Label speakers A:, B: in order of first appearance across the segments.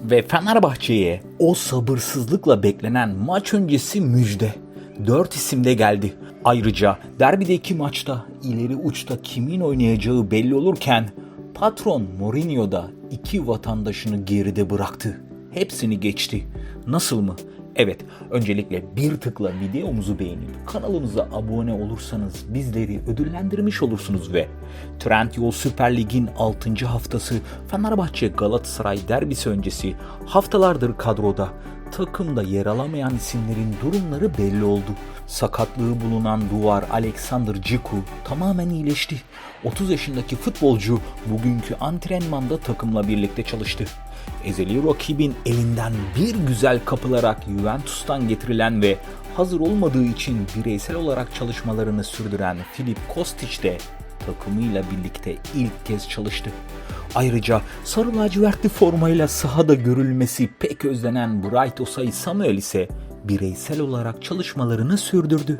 A: Ve Fenerbahçe'ye o sabırsızlıkla beklenen maç öncesi müjde. Dört isim de geldi. Ayrıca derbideki maçta ileri uçta kimin oynayacağı belli olurken patron Mourinho da iki vatandaşını geride bıraktı. Hepsini geçti. Nasıl mı? Evet, öncelikle bir tıkla videomuzu beğenip kanalımıza abone olursanız bizleri ödüllendirmiş olursunuz ve Trendyol Süper Lig'in 6. haftası Fenerbahçe Galatasaray derbisi öncesi haftalardır kadroda takımda yer alamayan isimlerin durumları belli oldu. Sakatlığı bulunan duvar Alexander Ciku tamamen iyileşti. 30 yaşındaki futbolcu bugünkü antrenmanda takımla birlikte çalıştı. Ezeli rakibin elinden bir güzel kapılarak Juventus'tan getirilen ve hazır olmadığı için bireysel olarak çalışmalarını sürdüren Filip Kostic de takımıyla birlikte ilk kez çalıştı. Ayrıca sarı lacivertli formayla sahada görülmesi pek özlenen Bright Osay Samuel ise bireysel olarak çalışmalarını sürdürdü.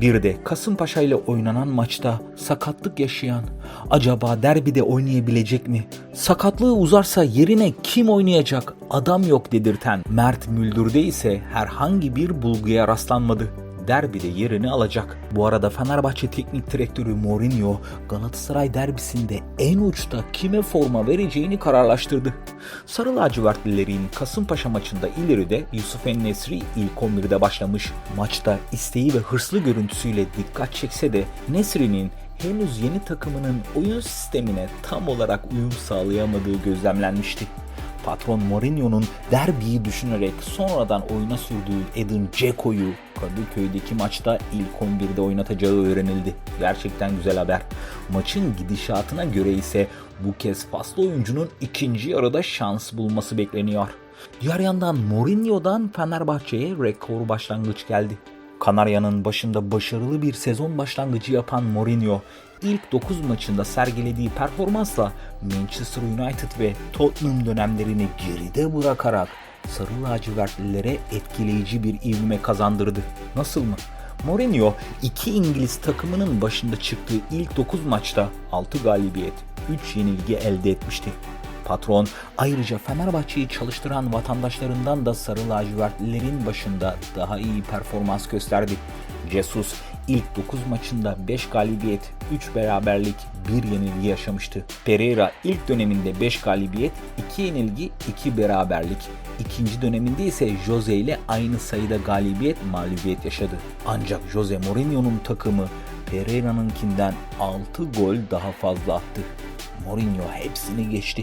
A: Bir de Kasımpaşa ile oynanan maçta sakatlık yaşayan, acaba derbide oynayabilecek mi? Sakatlığı uzarsa yerine kim oynayacak? Adam yok dedirten Mert Müldür'de ise herhangi bir bulguya rastlanmadı derbide yerini alacak. Bu arada Fenerbahçe Teknik Direktörü Mourinho Galatasaray derbisinde en uçta kime forma vereceğini kararlaştırdı. Sarı lacivertlilerin Kasımpaşa maçında ileride Yusuf En-Nesri ilk 11'de başlamış. Maçta isteği ve hırslı görüntüsüyle dikkat çekse de Nesri'nin henüz yeni takımının oyun sistemine tam olarak uyum sağlayamadığı gözlemlenmişti patron Mourinho'nun derbiyi düşünerek sonradan oyuna sürdüğü Edin Dzeko'yu Kadıköy'deki maçta ilk 11'de oynatacağı öğrenildi. Gerçekten güzel haber. Maçın gidişatına göre ise bu kez faslı oyuncunun ikinci yarıda şans bulması bekleniyor. Diğer yandan Mourinho'dan Fenerbahçe'ye rekor başlangıç geldi. Kanarya'nın başında başarılı bir sezon başlangıcı yapan Mourinho ilk 9 maçında sergilediği performansla Manchester United ve Tottenham dönemlerini geride bırakarak sarı lacivertlilere etkileyici bir ivme kazandırdı. Nasıl mı? Mourinho iki İngiliz takımının başında çıktığı ilk 9 maçta 6 galibiyet, 3 yenilgi elde etmişti. Patron ayrıca Fenerbahçe'yi çalıştıran vatandaşlarından da sarı lacivertlilerin başında daha iyi performans gösterdi. Jesus ilk 9 maçında 5 galibiyet, 3 beraberlik, 1 yenilgi yaşamıştı. Pereira ilk döneminde 5 galibiyet, 2 yenilgi, 2 beraberlik. İkinci döneminde ise Jose ile aynı sayıda galibiyet, mağlubiyet yaşadı. Ancak Jose Mourinho'nun takımı Pereira'nınkinden 6 gol daha fazla attı. Mourinho hepsini geçti.